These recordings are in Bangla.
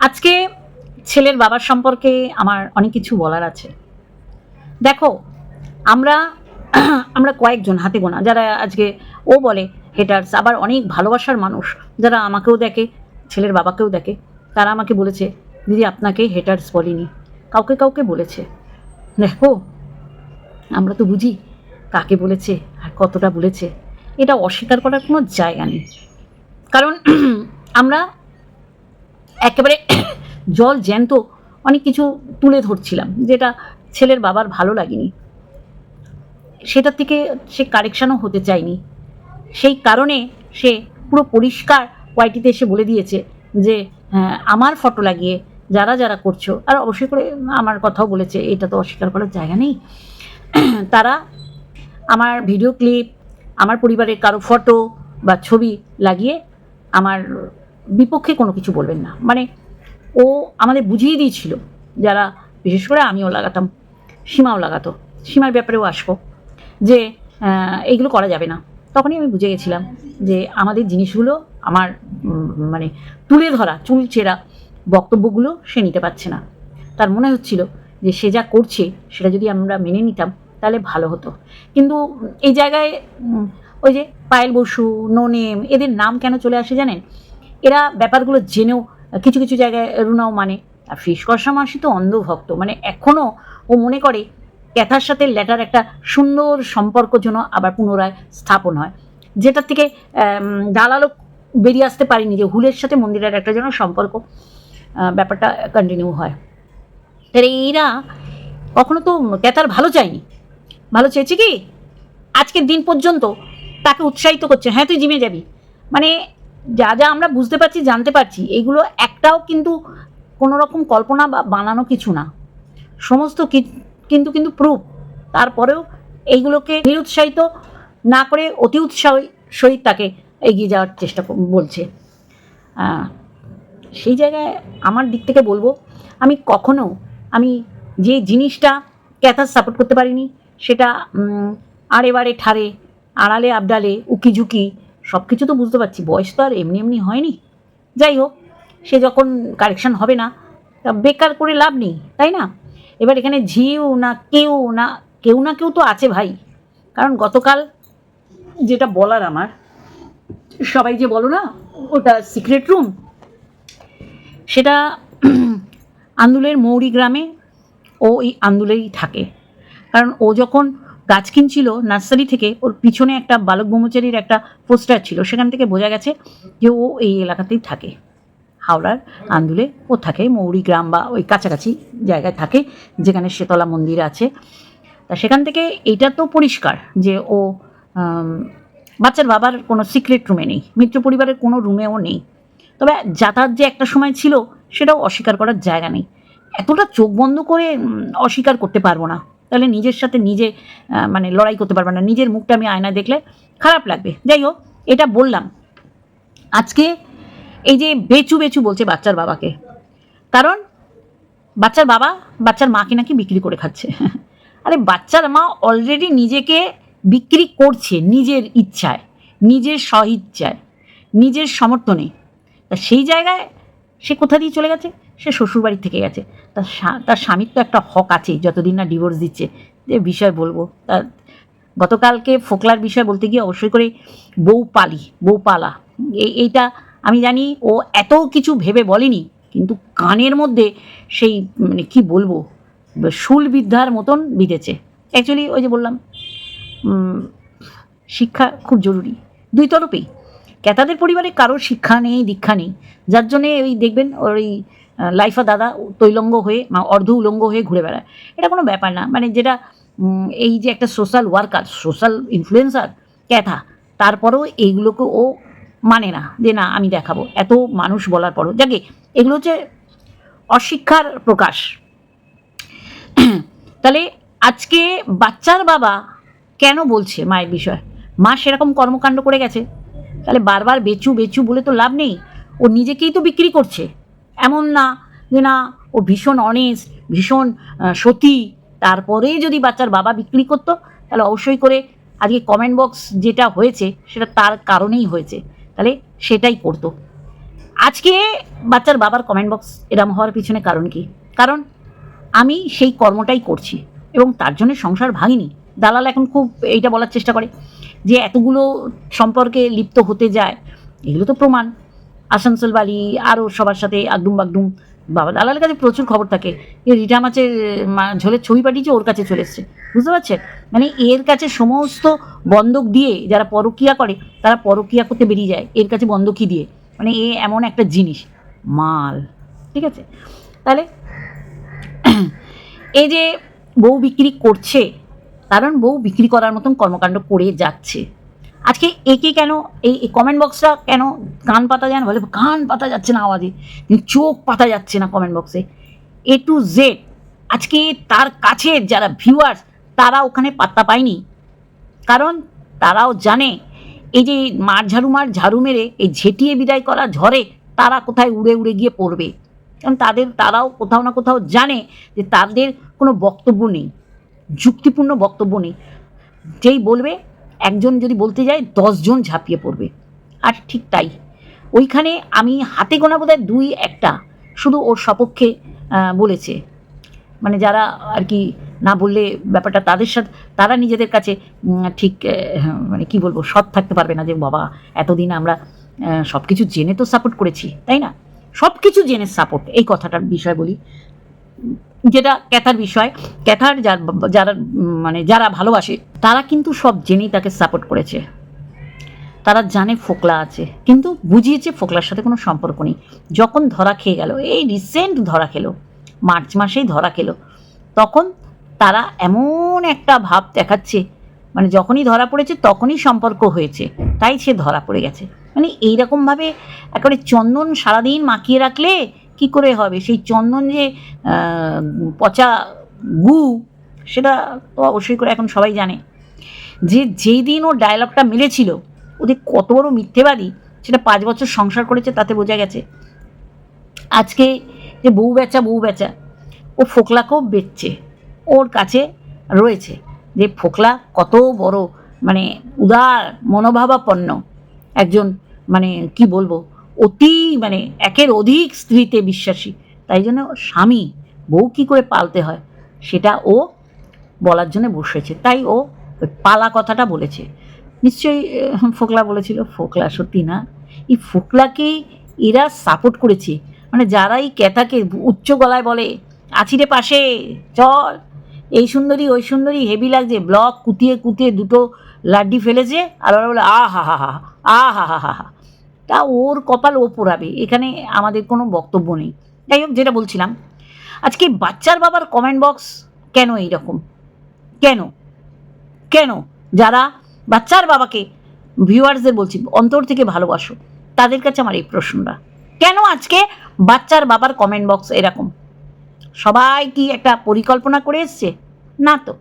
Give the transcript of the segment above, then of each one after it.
আজকে ছেলের বাবার সম্পর্কে আমার অনেক কিছু বলার আছে। দেখো, আমরা আমরা কয়েকজন হাতে গোনা যারা আজকে ও বলে হেটার্স আবার অনেক ভালোবাসার মানুষ, যারা আমাকেও দেখে, ছেলের বাবাকেও দেখে, তারা আমাকে বলেছে, দিদি, আপনাকে হেটার্স বলিনি। কাউকে কাউকে বলেছে। দেখো, আমরা তো বুঝি কাকে বলেছে আর কতটা বলেছে। এটা অস্বীকার করার কোনো জায়গা নেই। কারণ, আমরা একেবারে জল জ্যান্ত অনেক কিছু তুলে ধরছিলাম যেটা ছেলের বাবার ভালো লাগেনি। সেটার থেকে সে কারেকশানও হতে চায়নি। সেই কারণে সে পুরো পরিষ্কার ওয়াইটিতে এসে বলে দিয়েছে যে হ্যাঁ, আমার ফটো লাগিয়ে যারা যারা করছ আর অবশ্যই করে আমার কথাও বলেছে এটা তো অস্বীকার করার জায়গা নেই। তারা আমার ভিডিও ক্লিপ আমার পরিবারের কারও ফটো বা ছবি লাগিয়ে আমার বিপক্ষে কোনো কিছু বলবেন না। মানে ও আমাদের বুঝিয়ে দিয়েছিল যারা, বিশেষ করে আমিও লাগাতাম, সীমাও লাগাতো, সীমার ব্যাপারেও আসব, যে এইগুলো করা যাবে না। তখনই আমি বুঝে গেছিলাম যে আমাদের জিনিসগুলো, আমার মানে তুলে ধরা, চুল চেরা বক্তব্যগুলো সে নিতে পারছে না। তার মনে হচ্ছিল যে সে যা করছে, সেটা যদি আমরা মেনে নিতাম, তাহলে ভালো হতো। কিন্তু এই জায়গায় ওই যে পায়েল বসু, নোনেম, এদের নাম কেন চলে আসে জানেন? এরা ব্যাপারগুলো জেনেও, কিছু কিছু জায়গায় রুনাও মানে। আর ফিস কষা মাসি তো অন্ধভক্ত মানে এখনও ও মনে করে ক্যাথার সাথে ল্যাটার একটা সুন্দর সম্পর্ক যেন আবার পুনরায় স্থাপন হয়। যেটার থেকে দালালও বেরিয়ে আসতে পারিনি যে হুলের সাথে মন্দিরের একটা যেন সম্পর্ক ব্যাপারটা কন্টিনিউ হয়। তাহলে এরা কখনো তো ক্যাথার ভালো চায়নি। ভালো চেয়েছে কি? আজকের দিন পর্যন্ত তাকে উৎসাহিত করছে হ্যাঁ তুই জিমে যাবি। মানে যা যা আমরা বুঝতে পারছি, জানতে পারছি, এগুলো একটাও কিন্তু কোনো রকম কল্পনা বা বানানো কিছু না। সমস্ত কিন্তু কিন্তু প্রুফ তারপরেও এইগুলোকে নিরুৎসাহিত না করে অতি উৎসাহ সহিত তাকে এগিয়ে যাওয়ার চেষ্টা বলছে। সেই জায়গায় আমার দিক থেকে বলব, আমি কখনো, আমি যে জিনিসটা ক্যাথার সাপোর্ট করতে পারিনি, সেটা আড়ে বাড়ে ঠারে, আড়ালে আবডালে উকি ঝুঁকি সব কিছু তো বুঝতে পারছি, বয়স তো আর এমনি এমনি হয়নি। যাই হোক, সে যখন কারেকশন হবে না, তা বেকার করে লাভ নেই, তাই না? এবার এখানে ঝিউ না কেউ না কেউ না কেউ তো আছে ভাই। কারণ গতকাল যেটা বলার আমার, সবাই যে বলো না, ওটা সিক্রেট রুম সেটা আন্দুলের মৌরি গ্রামে ও এই আন্দুলেই থাকে। কারণ ও যখন গাছ কিনছিল নার্সারি থেকে, ওর পিছনে একটা বালক ব্রহ্মচারীর একটা পোস্টার ছিল। সেখান থেকে বোঝা গেছে যে ও এই এলাকাতেই থাকে। হাওড়ার আন্দুলে ও থাকে, মৌরি গ্রাম বা ওই কাছাকাছি জায়গায় থাকে, যেখানে শেতলা মন্দির আছে। তা সেখান থেকে এটা তো পরিষ্কার যে ও বাচ্চার বাবার কোনো সিক্রেট রুমে নেই, মিত্র পরিবারের কোনো রুমেও নেই। তবে যাতায়াত যে একটা সময় ছিল, সেটাও অস্বীকার করার জায়গা নেই। এতটা চোখ বন্ধ করে অস্বীকার করতে পারব না। তাহলে নিজের সাথে নিজে মানে লড়াই করতে পারবে না। নিজের মুখটা আমি আয়নায় দেখলে খারাপ লাগবে। যাই হোক, এটা বললাম। আজকে এই যে বেচু বেচু বলছে বাচ্চার বাবাকে, কারণ বাচ্চার বাবা বাচ্চার মাকে নাকি বিক্রি করে খাচ্ছে। আরে বাচ্চার মা অলরেডি নিজেকে বিক্রি করছে নিজের ইচ্ছায়, নিজের স্বইচ্ছায় নিজের সমর্থনে তা সেই জায়গায় সে কোথা দিয়ে চলে গেছে? সে শ্বশুরবাড়ি থেকে গেছে তার তার স্বামীর তো একটা হক আছে যতদিন না ডিভোর্স দিচ্ছে। যে বিষয় বলব, তার, গতকালকে ফোকলার বিষয় বলতে গিয়ে অবশ্যই করে বউ পালি বউ পালা এই, এইটা আমি জানি ও এত কিছু ভেবে বলেনি, কিন্তু কানের মধ্যে সেই মানে কি বলব শুল বিদ্যার মতন বিঁধেছে। অ্যাকচুয়ালি ওই যে বললাম শিক্ষা খুব জরুরি। দুই তরফেই। ক্যাতাদের পরিবারে কারোর শিক্ষা নেই, দীক্ষা নেই। যার জন্যে ওই দেখবেন ওই লাইফা দাদা তৈলঙ্গ হয়ে অর্ধ উলঙ্গ হয়ে ঘুরে বেড়ায়। এটা কোনো ব্যাপার না। মানে যেটা এই যে একটা সোশ্যাল ওয়ার্কার সোশ্যাল ইনফ্লুয়েন্সার ক্যাথা, তারপরেও এইগুলোকে ও মানে না, যে না, আমি দেখাবো। এত মানুষ বলার পরও। যাকে, এগুলো হচ্ছে অশিক্ষার প্রকাশ। তাহলে আজকে বাচ্চার বাবা কেন বলছে মায়ের বিষয়? মা সেরকম কর্মকাণ্ড করে গেছে। তাহলে বারবার বেচু বেচু বলে তো লাভ নেই। ও নিজেকেই তো বিক্রি করছে। এমন না যে না, ও ভীষণ অনেস্ট ভীষণ সতী। তারপরে যদি বাচ্চার বাবা বিক্রি করতো, তাহলে অবশ্যই করে আজকে কমেন্ট বক্স যেটা হয়েছে, সেটা তার কারণেই হয়েছে। তাহলে সেটাই করতো। আজকে বাচ্চার বাবার কমেন্ট বক্স এরম হওয়ার পিছনে কারণ কি? কারণ আমি সেই কর্মটাই করছি এবং তার জন্য সংসার ভাঙিনি। দালাল এখন খুব এইটা বলার চেষ্টা করে যে এতগুলো সম্পর্কে লিপ্ত হতে যায়, এগুলো তো প্রমাণ। আসানসোল বালি আরও সবার সাথে আগডুম বাগডুম বাবা দালালের কাছে প্রচুর খবর থাকে। এই রিটা মাছের ঝোলের ছবি পাঠিয়েছে, ওর কাছে চলে এসছে। বুঝতে পারছেন? মানে এর কাছে সমস্ত বন্ধক দিয়ে যারা পরকিয়া করে, তারা পরকিয়া করতে বেরিয়ে যায়। এর কাছে বন্ধকি দিয়ে। মানে এ এমন একটা জিনিস। মাল। ঠিক আছে? তাহলে এই যে বউ বিক্রি করছে, কারণ বউ বিক্রি করার মতন কর্মকাণ্ড করে যাচ্ছে। আজকে একে কেন, এই কমেন্ট বক্সটা কেন কান পাতা যায় না? বলে কান পাতা যাচ্ছে না আওয়াজে। চোখ পাতা যাচ্ছে না কমেন্ট বক্সে এ। টু জেড আজকে তার কাছে যারা ভিউয়ার্স তারা ওখানে পাত্তা পায়নি। কারণ তারাও জানে, এই যে মার ঝাড়ু মার ঝাড়ু মেরে, এই ঝেঁটিয়ে বিদায় করা ঝড়ে তারা কোথায় উড়ে উড়ে গিয়ে পড়বে? কারণ তাদের, তারাও কোথাও না কোথাও জানে যে তাদের কোনো বক্তব্য নেই, যুক্তিপূর্ণ বক্তব্য নেই। যেই বলবে একজন যদি বলতে যায়, দশজন ঝাঁপিয়ে পড়বে। আর ঠিক তাই। ওইখানে আমি হাতে গোনা বোধহয় দুই একটা, শুধু ওর সপক্ষে বলেছে। মানে যারা আর কি না বললে ব্যাপারটা তাদের সাথে, তারা নিজেদের কাছে ঠিক মানে কি বলব, সৎ থাকতে পারবে না যে, বাবা, এতদিন আমরা সব কিছু জেনে তো সাপোর্ট করেছি। তাই না? সব কিছু জেনে সাপোর্ট এই কথাটার বিষয় বলি। যেটা ক্যাথার বিষয়, ক্যাথার যার যারা মানে যারা ভালোবাসে, তারা কিন্তু সব জেনেই তাকে সাপোর্ট করেছে। তারা জানে ফোকলা আছে, কিন্তু বুঝিয়েছে ফোকলার সাথে কোনো সম্পর্ক নেই। যখন ধরা খেয়ে গেল, এই রিসেন্ট ধরা খেলো, মার্চ মাসেই ধরা খেলো, তখন তারা এমন একটা ভাব দেখাচ্ছে মানে যখনই ধরা পড়েছে তখনই সম্পর্ক হয়েছে, তাই সে ধরা পড়ে গেছে। মানে এইরকমভাবে একেবারে চন্দন সারাদিন মাখিয়ে রাখলে কি করে হবে? সেই চন্দন যে পচা গু, সেটা তো অবশ্যই করে এখন সবাই জানে। যে যেই দিন ও ডায়লগটা মিলেছিল ওদের কত বড় মিথ্যেবাদী, সেটা পাঁচ বছর সংসার করেছে তাতে বোঝা গেছে। আজকে যে বউ বেচা বউ বেচা, ও ফোকলাকেও বেচছে, ওর কাছে রয়েছে। যে ফোকলা কত বড় মানে উদার, মনোভাবাপন্ন একজন মানে কি বলব অতি মানে একের অধিক স্ত্রীতে বিশ্বাসী। তাই জন্য স্বামী বউ কী করে পালতে হয়, সেটা ও বলার জন্য বসেছে। তাই ও পালা কথাটা বলেছে। নিশ্চয়ই ফোকলা বলেছিল, ফোকলা সত্যি না। এই ফোকলাকে এরা সাপোর্ট করেছে। মানে যারা এই ক্যাথাকে উচ্চ গলায় বলে, আছিরে পাশে, চল। এই সুন্দরী, ওই সুন্দরী, হেভি লাগছে। ব্লক কুতিয়ে কুতিয়ে দুটো লাড্ডি ফেলেছে, আর ওরা বলে আ হা হা হা আ হা হা হা হা। তা ওর কপাল ও পোড়াবে। এখানে আমাদের কোনো বক্তব্য নেই। যাই হোক, যেটা বলছিলাম, আজকে বাচ্চার বাবার কমেন্ট বক্স কেন এইরকম? কেন? কেন? যারা বাচ্চার বাবাকে ভিউয়ার্সদের বলছি, অন্তর থেকে ভালোবাসো, তাদের কাছে আমার এই প্রশ্নটা, কেন আজকে বাচ্চার বাবার কমেন্ট বক্স এরকম? সবাই কি একটা পরিকল্পনা করে এসছে? না তো।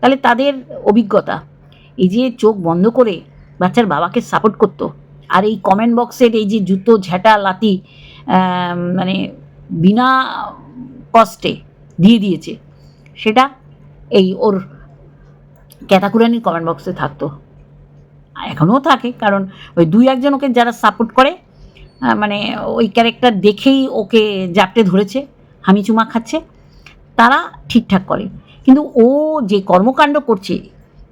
তাহলে তাদের অভিজ্ঞতা, এই যে চোখ বন্ধ করে বাচ্চার বাবাকে সাপোর্ট করতো আর এই কমেন্ট বক্সের এই যে জুতো, ঝেঁটা লাতি মানে বিনা কষ্টে দিয়ে দিয়েছে, সেটা এই ওর ক্যাতাকুরানির কমেন্ট বক্সে থাকতো। এখনও থাকে, কারণ ওই দুই একজন ওকে যারা সাপোর্ট করে মানে ওই ক্যারেক্টার দেখেই ওকে জাপটে ধরেছে, হামিচুমা খাচ্ছে, তারা ঠিকঠাক করে। কিন্তু ও যে কর্মকাণ্ড করছে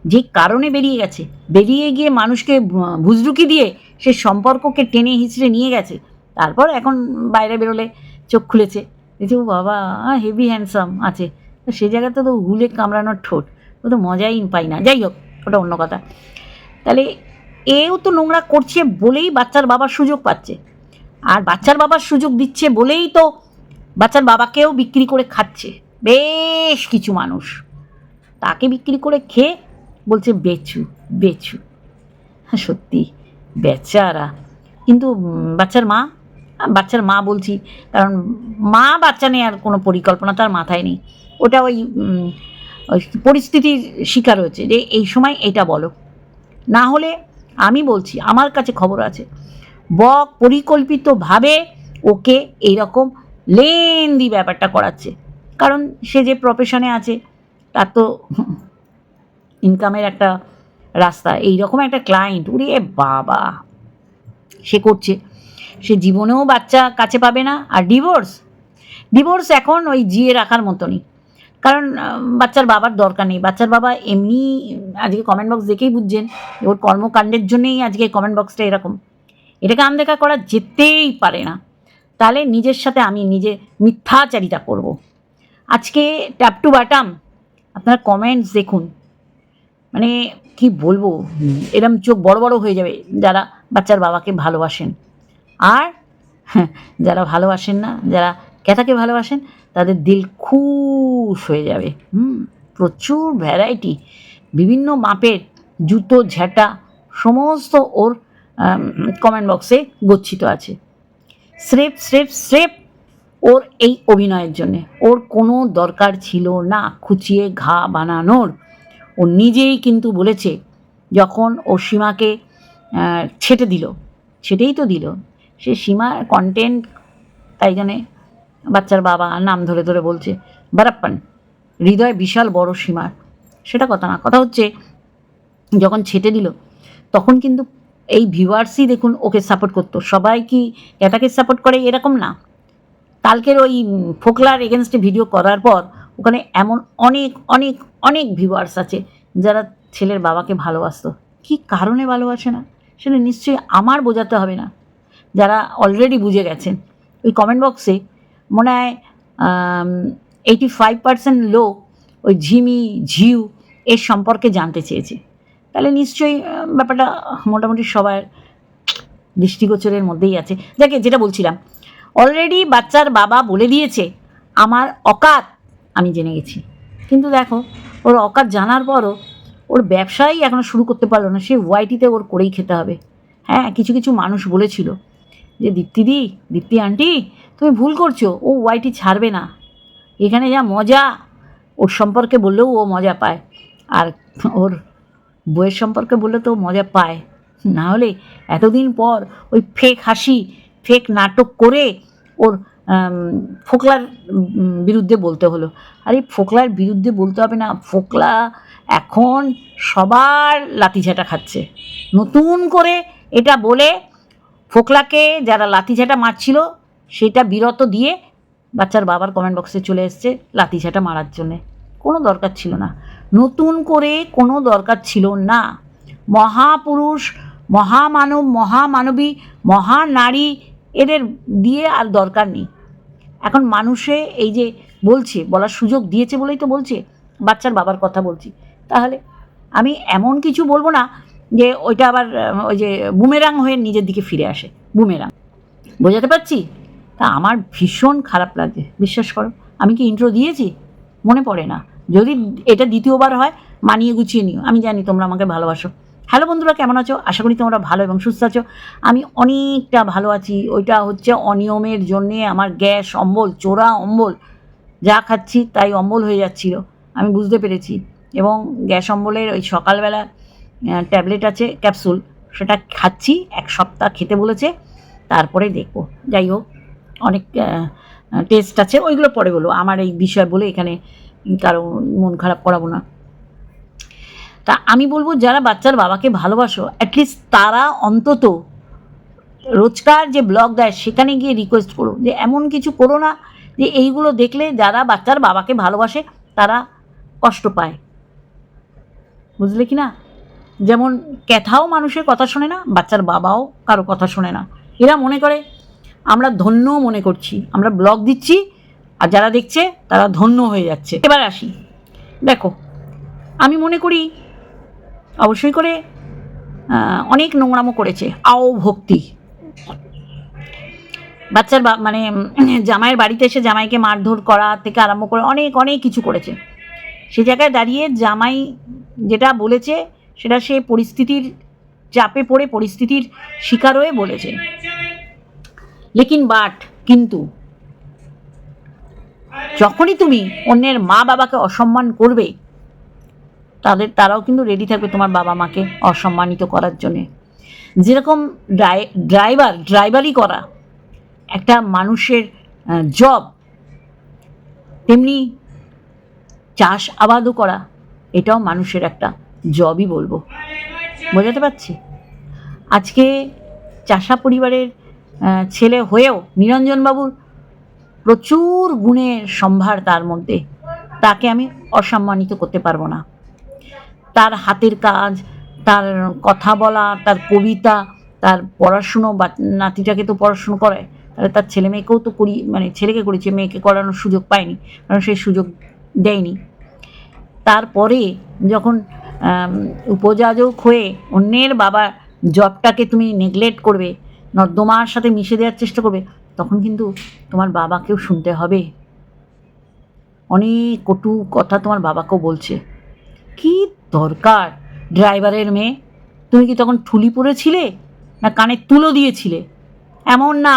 যে কারণে বেরিয়ে গেছে। বেরিয়ে গিয়ে মানুষকে ভুজরুকি দিয়ে সে সম্পর্ককে টেনে হিচড়ে নিয়ে গেছে। তারপর এখন বাইরে বেরোলে চোখ খুলেছে। দেখছি ও বাবা হেভি হ্যান্ডসাম আছে। তো সে জায়গাতে তো হুলে কামড়ানোর ঠোঁট। ও তো মজাই পাই না। যাই হোক, ওটা অন্য কথা। তাহলে এও তো নোংরা করছে বলেই বাচ্চার বাবার সুযোগ পাচ্ছে। আর বাচ্চার বাবার সুযোগ দিচ্ছে বলেই তো বাচ্চার বাবাকেও বিক্রি করে খাচ্ছে। বেশ কিছু মানুষ। তাকে বিক্রি করে খেয়ে বলছে, বেচু বেচু। হ্যাঁ সত্যি, বেচারা। কিন্তু বাচ্চার মা বাচ্চার মা বলছি, কারণ মা বাচ্চা নেওয়ার কোনো পরিকল্পনা তার মাথায় নেই। ওটা ওই পরিস্থিতির শিকার হয়েছে যে, এই সময় এটা বলো। না হলে আমি বলছি, আমার কাছে খবর আছে, বক পরিকল্পিতভাবে ওকে এইরকম লেন্দি ব্যাপারটা করাচ্ছে। কারণ সে যে প্রফেশনে আছে, তার তো ইনকামের একটা রাস্তা এই রকম একটা ক্লায়েন্ট উড়ে বাবা। সে করছে। সে জীবনেও বাচ্চা কাছে পাবে না, আর ডিভোর্স ডিভোর্স এখন ওই জিয়ে রাখার মতনই। কারণ বাচ্চার বাবার দরকার নেই। বাচ্চার বাবা এমনি আজকে কমেন্ট বক্স দেখেই বুঝছেন ওর কর্মকাণ্ডের জন্যেই আজকে কমেন্ট বক্সটা এরকম। এটাকে আনদেখা করা যেতেই পারে না। তাহলে নিজের সাথে আমি নিজে মিথ্যাচারিতা করব। আজকে ট্যাপ টু বাটাম আপনার কমেন্টস দেখুন। মানে কি বলব? এরম চোখ বড় বড় হয়ে যাবে যারা বাচ্চার বাবাকে ভালোবাসেন। আর যারা ভালোবাসেন না, যারা ক্যাথাকে ভালোবাসেন, তাদের দিল খুশ হয়ে যাবে। হুম, প্রচুর ভ্যারাইটি বিভিন্ন মাপের জুতো ঝ্যাটা সমস্ত ওর কমেন্ট বক্সে গচ্ছিত আছে। স্রেফ স্রেফ স্রেফ ওর এই অভিনয়ের জন্যে। ওর কোনো দরকার ছিল না, খুচিয়ে ঘা বানানোর। ও নিজেই কিন্তু বলেছে, যখন ও সীমাকে ছেটে দিল, ছেটেই তো দিল। সে সীমার কন্টেন্ট তাই জন্যে বাচ্চার বাবা নাম ধরে ধরে বলছে, বারাপ্পান, হৃদয় বিশাল বড় সীমার। সেটা কথা না। কথা হচ্ছে, যখন ছেটে দিল, তখন কিন্তু এই ভিউয়ার্সই দেখুন ওকে সাপোর্ট করতো। সবাই কি এটাকে সাপোর্ট করে? এরকম না। কালকের ওই ফোকলার এগেনস্টে ভিডিও করার পর ওখানে এমন অনেক অনেক অনেক ভিউয়ার্স আছে যারা ছেলের বাবাকে ভালোবাসতো। কি কারণে ভালোবাসে না? সেটা নিশ্চয়ই আমার বোঝাতে হবে না। যারা অলরেডি বুঝে গেছেন, ওই কমেন্ট বক্সে মনে হয় এইটি ফাইভ পার্সেন্ট লোক ওই ঝিমি, ঝিউ এর সম্পর্কে জানতে চেয়েছে। তাহলে নিশ্চয়ই ব্যাপারটা মোটামুটি সবার দৃষ্টিগোচরের মধ্যেই আছে। যাকে যেটা বলছিলাম অলরেডি বাচ্চার বাবা বলে দিয়েছে, আমার অকাত আমি জেনে গেছি। কিন্তু দেখো, ওর অকাত জানার পরও ওর ব্যবসাই এখনও শুরু করতে পারল না, সে ওয়াইটিতে ওর করেই খেতে হবে। হ্যাঁ কিছু কিছু মানুষ বলেছিল যে দীপ্তিদি দীপ্তি আন্টি, তুমি ভুল করছ, ও ওয়াইটি ছাড়বে না। এখানে যা মজা, ওর সম্পর্কে বললেও ও মজা পায়। আর ওর বইয়ের সম্পর্কে বললে তো মজা পায়। না হলে এতদিন পর ওই ফেক হাসি ফেক নাটক করে ওর ফোকলার বিরুদ্ধে বলতে হলো। আর এই ফোকলার বিরুদ্ধে বলতে হবে না। ফোকলা এখন সবার লাঠিঝাঁটা খাচ্ছে। নতুন করে এটা বলে ফোকলাকে যারা লাঠিঝাঁটা মারছিল, সেটা বিরত দিয়ে বাচ্চার বাবার কমেন্ট বক্সে চলে এসছে লাঠিঝাঁটা মারার জন্যে। কোনো দরকার ছিল না। নতুন করে কোনো দরকার ছিল না। মহাপুরুষ, মহামানব, মহামানবী, মহানারী এদের দিয়ে আর দরকার নেই। এখন মানুষে এই যে বলছে, বলার সুযোগ দিয়েছে বলেই তো বলছে, বাচ্চার বাবার কথা বলছি। তাহলে আমি এমন কিছু বলব না যে ওইটা আবার ওই যে বুমেরাং হয়ে নিজের দিকে ফিরে আসে, বুমেরাং। বোঝাতে পারছি? তা আমার ভীষণ খারাপ লাগছে বিশ্বাস করো। আমি কি ইন্ট্রো দিয়েছি? মনে পড়ে না। যদি এটা দ্বিতীয়বার হয়, মানিয়ে গুছিয়ে নিও। আমি জানি তোমরা আমাকে ভালোবাসো। হ্যালো বন্ধুরা, কেমন আছো? আশা করি তোমরা ভালো এবং সুস্থ আছো। আমি অনেকটা ভালো আছি। ওইটা হচ্ছে অনিয়মের জন্যে আমার গ্যাস অম্বল, চোরা অম্বল, যা খাচ্ছি তাই অম্বল হয়ে যাচ্ছিল, আমি বুঝতে পেরেছি। এবং গ্যাস অম্বলের ওই সকালবেলা ট্যাবলেট আছে, ক্যাপসুল, সেটা খাচ্ছি, এক সপ্তাহ খেতে বলেছে, তারপরে দেখব। যাই হোক, অনেক টেস্ট আছে, ওইগুলো পরে বলো আমার এই বিষয় বলে এখানে কারও মন খারাপ করাবো না। তা আমি বলব, যারা বাচ্চার বাবাকে ভালোবাসো অ্যাটলিস্ট তারা অন্তত রোজকার যে ব্লগ দেয়, সেখানে গিয়ে রিকোয়েস্ট করো যে, এমন কিছু করো না যে, এইগুলো দেখলে যারা বাচ্চার বাবাকে ভালোবাসে, তারা কষ্ট পায়। বুঝলে কি না? যেমন ক্যাথাও মানুষের কথা শোনে না, বাচ্চার বাবাও কারও কথা শোনে না। এরা মনে করে, আমরা ধন্য মনে করছি, আমরা ব্লগ দিচ্ছি, আর যারা দেখছে, তারা ধন্য হয়ে যাচ্ছে। এবার আসি। দেখো, আমি মনে করি অবশ্যই করে অনেক নোংরামো করেছে। আও ভক্তি। বাচ্চার মানে জামাইয়ের বাড়িতে এসে জামাইকে মারধর করা থেকে আরম্ভ করে অনেক অনেক কিছু করেছে। সে জায়গায় দাঁড়িয়ে জামাই যেটা বলেছে, সেটা সে পরিস্থিতির চাপে পড়ে পরিস্থিতির শিকার হয়ে বলেছে। লেকিন বাট, কিন্তু যখনই তুমি অন্যের মা বাবাকে অসম্মান করবে তাদের, তারাও কিন্তু রেডি থাকবে তোমার বাবা মাকে অসম্মানিত করার জন্যে। যেরকম ড্রাই ড্রাইভার ড্রাইভারই করা, একটা মানুষের জব তেমনি চাষ আবাদও করা, এটাও মানুষের একটা জবই বলব। বোঝাতে পারছি? আজকে চাষা পরিবারের ছেলে হয়েও নিরঞ্জনবাবুর প্রচুর গুণের সম্ভার তার মধ্যে। তাকে আমি অসম্মানিত করতে পারব না। তার হাতের কাজ, তার কথা বলা, তার কবিতা, তার পড়াশুনো, বা নাতিটাকে তো পড়াশুনো করায়, তাহলে তার ছেলে মেয়েকেও তো করি মানে ছেলেকে করেছে, মেয়েকে করানোর সুযোগ পায়নি, কারণ সেই সুযোগ দেয়নি। তারপরে যখন উপযাজক হয়ে অন্যের বাবা জবটাকে তুমি নেগলেক্ট করবে, নর্দমার সাথে মিশে দেওয়ার চেষ্টা করবে, তখন কিন্তু তোমার বাবাকেও শুনতে হবে। অনেক কটু কথা তোমার বাবাকেও বলছে। কি দরকার? ড্রাইভারের মেয়ে, তুমি কি তখন ঠুলি পড়েছিলে না কানে তুলো দিয়েছিলে? এমন না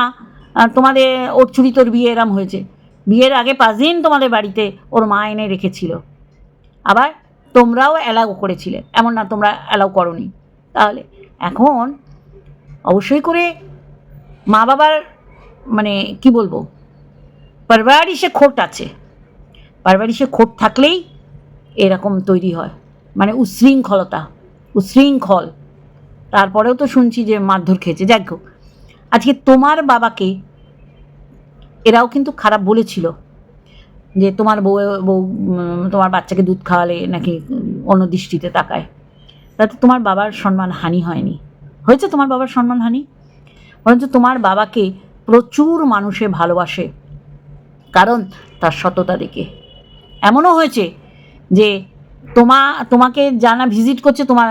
তোমাদের ওর চুরি তোর বিয়ে এরম হয়েছে। বিয়ের আগে পাঁচ দিন তোমাদের বাড়িতে ওর মা এনে রেখেছিল। আবার তোমরাও অ্যালাউ করেছিলে। এমন না তোমরা অ্যালাউ করনি। তাহলে এখন অবশ্যই করে মা বাবার মানে কি বলব? পারভারিসে খোট আছে। পারভারিসে খোট থাকলেই এরকম তৈরি হয়। মানে উচ্ছৃঙ্খলতা উচ্ছৃঙ্খল তারপরেও তো শুনছি যে মারধর খেয়েছে। যাই হোক আজকে তোমার বাবাকে এরাও কিন্তু খারাপ বলেছিল যে তোমার বউ বউ তোমার বাচ্চাকে দুধ খাওয়ালে নাকি অন্য দৃষ্টিতে তাকায়। তাতে তোমার বাবার সম্মান হানি হয়নি। হয়েছে তোমার বাবার সম্মান হানি? বরঞ্চ তোমার বাবাকে প্রচুর মানুষে ভালোবাসে, কারণ তার সততা দেখে। এমনও হয়েছে যে তোমা, তোমাকে জানা ভিজিট করছে, তোমার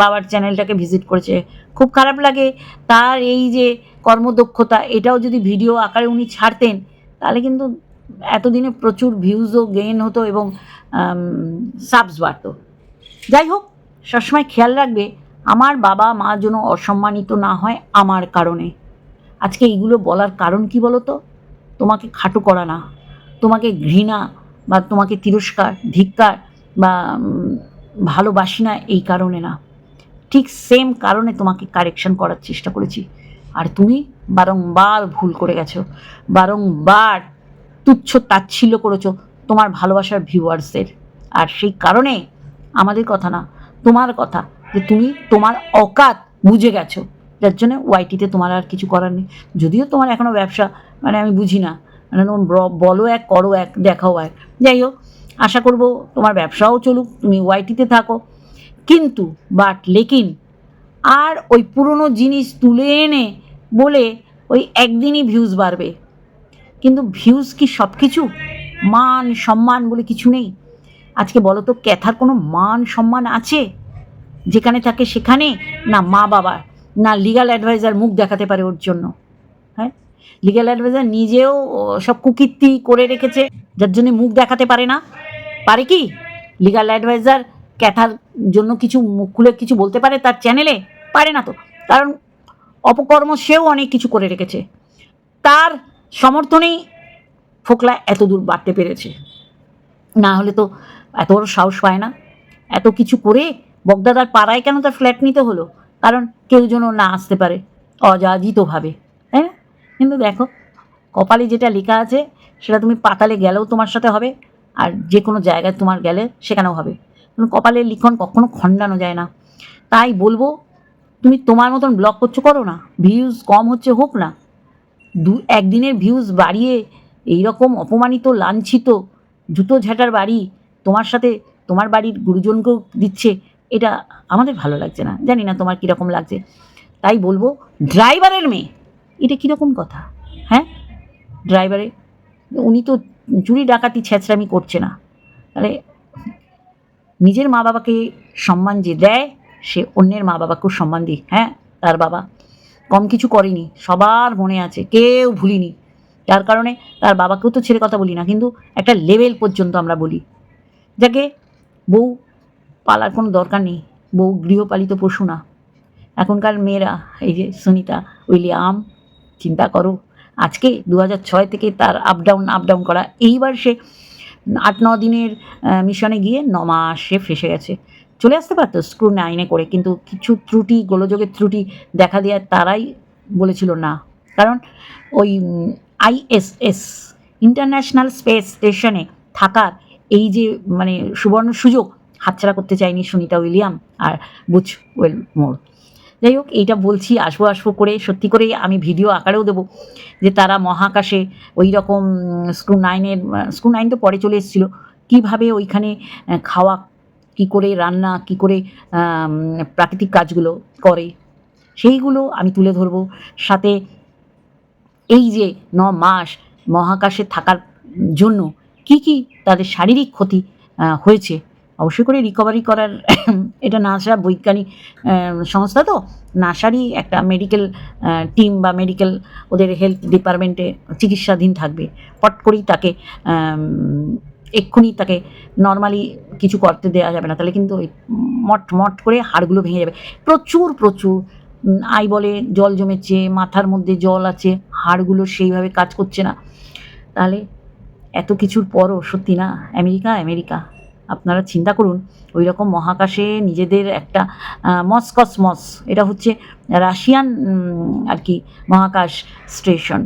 বাবার চ্যানেলটাকে ভিজিট করেছে। খুব খারাপ লাগে। তার এই যে কর্মদক্ষতা, এটাও যদি ভিডিও আকারে উনি ছাড়তেন, তাহলে কিন্তু এতদিনে প্রচুর ভিউজও গেইন হতো এবং সাবস বাড়তো। যাই হোক, সবসময় খেয়াল রাখবে, আমার বাবা মা যেন অসম্মানিত না হয় আমার কারণে। আজকে এইগুলো বলার কারণ কি বলো তো তোমাকে খাটো করা না। তোমাকে ঘৃণা বা তোমাকে তিরস্কার, ধিক্কার বা ভালোবাসি না এই কারণে না। ঠিক সেম কারণে তোমাকে কারেকশন করার চেষ্টা করেছি। আর তুমি বারংবার ভুল করে গেছো। বারংবার তুচ্ছ তাচ্ছিল্য করেছ তোমার ভালোবাসার ভিউয়ার্সদের আর সেই কারণে আমাদের কথা না, তোমার কথা যে তুমি তোমার অকাত বুঝে গেছো। যার জন্য ওয়াইটিতে তোমার আর কিছু করার নেই। যদিও তোমার এখনও ব্যবসা মানে আমি বুঝি না। মানে বলো এক, করো এক, দেখাও এক। যাই হোক, আশা করব তোমার ব্যবসাও চলুক, তুমি ওয়াইটিতে থাকো। কিন্তু বাট লেকিন, আর ওই পুরনো জিনিস তুলে এনে বলে ওই একদিনই ভিউজ বাড়বে। কিন্তু ভিউজ কি সব কিছু মান, সম্মান বলে কিছু নেই। আজকে বলো তো, ক্যাথার কোনো মান, সম্মান আছে? যেখানে থাকে সেখানে? না মা বাবা না লিগাল অ্যাডভাইজার মুখ দেখাতে পারে ওর জন্য। লিগাল অ্যাডভাইজার নিজেও সব কুকীর্তি করে রেখেছে, যার জন্য মুখ দেখাতে পারে না। পারে কি? লিগাল অ্যাডভাইজার ক্যাথার জন্য কিছু মুখ খুলে কিছু বলতে পারে তার চ্যানেলে পারে না তো। কারণ অপকর্ম সেও অনেক কিছু করে রেখেছে। তার সমর্থনেই ফোকলা এত দূর বাড়তে পেরেছে। না হলে তো এত বড় সাহস পায় না। এত কিছু করে বগদাদার পাড়ায় কেন তার ফ্ল্যাট নিতে হলো? কারণ কেউ যেন না আসতে পারে না কিন্তু দেখো, কপালে যেটা লেখা আছে, সেটা তুমি পাতালে গেলেও তোমার সাথে হবে, আর যে কোনো জায়গায় তোমার গেলে সেখানেও হবে। কপালের লিখন কখনো খণ্ডানো যায় না। তাই বলব, তুমি তোমার মতন ব্লগ করছ করো না। ভিউজ কম হচ্ছে হোক না। দু, একদিনের ভিউজ বাড়িয়ে এইরকম অপমানিত, লাঞ্ছিত, জুতো ঝাঁটার বাড়ি তোমার সাথে তোমার বাড়ির গুরুজনকেও দিচ্ছে, এটা আমাদের ভালো লাগছে না। জানি না তোমার কীরকম লাগছে। তাই বলব ড্রাইভারের মেয়ে এটা কীরকম কথা? হ্যাঁ? ড্রাইভারে, উনি তো চুরি ডাকাতি ছেঁচড়ামি করছে না। তাহলে নিজের মা বাবাকে সম্মান যে দেয়, সে অন্যের মা বাবাকেও সম্মান দিই। হ্যাঁ? তার বাবা কম কিছু করেনি, সবার মনে আছে, কেউ ভুলিনি। যার কারণে তার বাবাকেও তো ছেড়ে কথা বলি না, কিন্তু একটা লেভেল পর্যন্ত আমরা বলি। যাকে বউ পালার কোনো দরকার নেই, বউ গৃহপালিত পশু না। এখনকার মেয়েরা, এই যে সুনিতা উইলিয়াম চিন্তা করো। আজকে দু ছয় থেকে তার আপ ডাউন আপ ডাউন করা। এইবার সে আট, ন দিনের মিশনে গিয়ে ন মাসে ফেসে গেছে। চলে আসতে পারতো স্ক্রু নাইনে করে, কিন্তু কিছু ত্রুটি, গোলযোগের ত্রুটি দেখা দেওয়ার তারাই বলেছিল না। কারণ ওই আইএসএস ইন্টারন্যাশনাল স্পেস স্টেশনে থাকার এই যে মানে সুবর্ণ সুযোগ হাতছাড়া করতে চায়নি সুনিতা উইলিয়াম আর বুচ ওয়েল মোর যাই হোক, এইটা বলছি, আসব আসব করে, সত্যি করেই আমি ভিডিও আকারেও দেবো যে তারা মহাকাশে ওই রকম স্ক্রু নাইনের স্ক্রু নাইন তো পরে চলে এসেছিল। কীভাবে ওইখানে খাওয়া, কি করে রান্না, কি করে প্রাকৃতিক কাজগুলো করে, সেইগুলো আমি তুলে ধরবো। সাথে এই যে ন মাস মহাকাশে থাকার জন্য কি কি তাদের শারীরিক ক্ষতি হয়েছে অবশ্যই করে রিকভারি করার এটা নাসা বৈজ্ঞানিক সংস্থা তো নাসারই একটা মেডিকেল টিম বা মেডিকেল ওদের হেলথ ডিপার্টমেন্টে চিকিৎসাধীন থাকবে। পট করেই তাকে এক্ষুনি তাকে নর্মালি কিছু করতে দেওয়া যাবে না। তাহলে কিন্তু ওই মট মট করে হাড়গুলো ভেঙে যাবে। প্রচুর প্রচুর আই বলে জল জমেছে, মাথার মধ্যে জল আছে, হাড়গুলো সেইভাবে কাজ করছে না। তাহলে এত কিছুর পরও সত্যি না? America America. আপনারা চিন্তা করুন ওই রকম মহাকাশে নিজেদের একটা মসকসমস এটা হচ্ছে রাশিয়ান আর কি মহাকাশ স্টেশন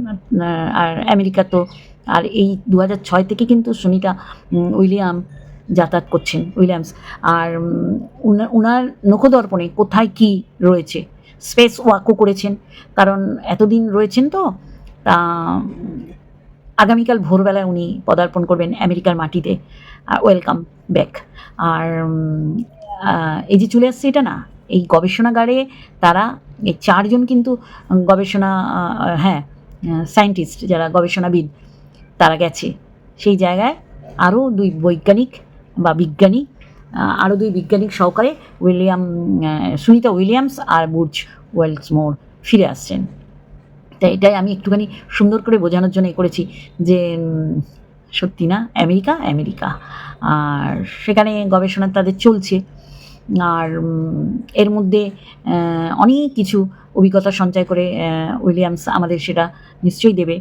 আর আমেরিকা তো, আর এই দু ছয় থেকে কিন্তু সুনিতা উইলিয়াম যাতায়াত করছেন, উইলিয়ামস, আর উনার নখদর্পণে কোথায় কি রয়েছে স্পেস ওয়াকও করেছেন, কারণ এতদিন রয়েছেন তো তা আগামীকাল ভোরবেলায় উনি পদার্পণ করবেন আমেরিকার মাটিতে। ওয়েলকাম ব্যাক আর এই যে চলে আসছে এটা না, এই গবেষণাগারে তারা এই চারজন কিন্তু গবেষণা হ্যাঁ সায়েন্টিস্ট যারা গবেষণাবিদ, তারা গেছে। সেই জায়গায় আরও দুই বৈজ্ঞানিক বা বিজ্ঞানী আরও দুই বিজ্ঞানিক সহকারে উইলিয়াম সুনিতা উইলিয়ামস আর বুর্জ ওয়েলসমোর ফিরে আসছেন। তাই এটাই আমি একটুখানি সুন্দর করে বোঝানোর জন্য করেছি যে সত্যি না, আমেরিকা আমেরিকা। আর সেখানে গবেষণা তাদের চলছে। আর এর মধ্যে অনেক কিছু অভিজ্ঞতা সঞ্চয় করে উইলিয়ামস আমাদের সেটা নিশ্চয়ই দেবে।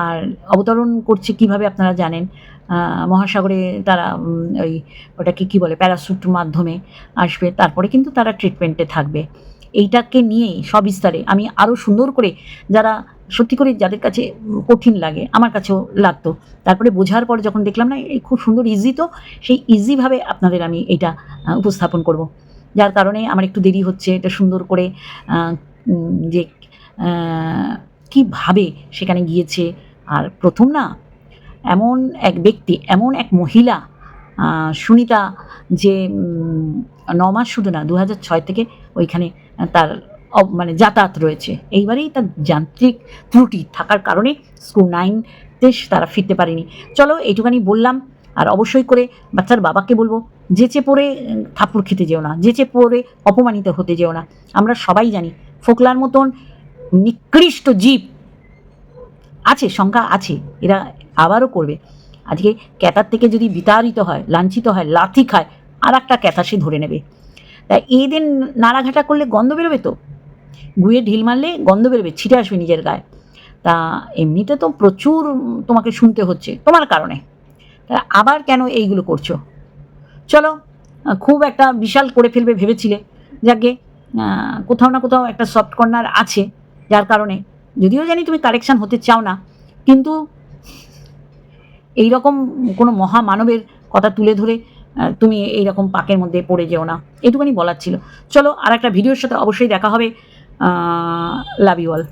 আর অবতরণ করছে কীভাবে আপনারা জানেন মহাসাগরে তারা ওই ওটাকে কী বলে, প্যারাসুট মাধ্যমে আসবে। তারপরে কিন্তু তারা ট্রিটমেন্টে থাকবে। এইটাকে নিয়েই সবিস্তারে আমি আরও সুন্দর করে যারা, সত্যি করে যাদের কাছে কঠিন লাগে, আমার কাছেও লাগতো। তারপরে বোঝার পর যখন দেখলাম না, এই খুব সুন্দর ইজি তো, সেই ইজিভাবে আপনাদের আমি এটা উপস্থাপন করব। যার কারণে আমার একটু দেরি হচ্ছে, এটা সুন্দর করে যে কীভাবে সেখানে গিয়েছে, আর প্রথম না, এমন এক ব্যক্তি, এমন এক মহিলা সুনিতা যে ন মাস শুধু না দু হাজার ছয় থেকে ওইখানে তার মানে যাতায়াত রয়েছে। এইবারেই তার যান্ত্রিক ত্রুটি থাকার কারণে স্কুল নাইনতে তারা ফিরতে পারেনি। চলো এইটুখানি বললাম, আর অবশ্যই করে বাচ্চার বাবাকে বলব, যেচে পড়ে থাপ্পড় খেতে যেও না, যেচে পড়ে অপমানিত হতে যেও না। আমরা সবাই জানি, ফোকলার মতন নিকৃষ্ট জীব আছে, সংখ্যা আছে, এরা আবারও করবে। আজকে ক্যাতার থেকে যদি বিতাড়িত হয়, লাঞ্ছিত হয়, লাথি খায় আর একটা ক্যাথা সে ধরে নেবে। তাই এদের নাড়াঘাটা করলে গন্ধ বেরোবে তো? গুয়ে ঢিল মারলে গন্ধ বেরোবে, ছিটে আসবে নিজের গায়ে। তা এমনিতে তো প্রচুর তোমাকে শুনতে হচ্ছে, তোমার কারণে। তা আবার কেন এইগুলো করছ? চলো, খুব একটা বিশাল করে ফেলবে ভেবেছিলে। যাকে কোথাও না কোথাও একটা সফট কর্নার আছে, যার কারণে। যদিও জানি তুমি কারেকশান হতে চাও না, কিন্তু এই রকম কোনো মহামানবের কথা তুলে ধরে তুমি এইরকম পাকের মধ্যে পড়ে যেও না। এটুকুনি বলার ছিল। চলো আর একটা ভিডিওর সাথে অবশ্যই দেখা হবে। Love you all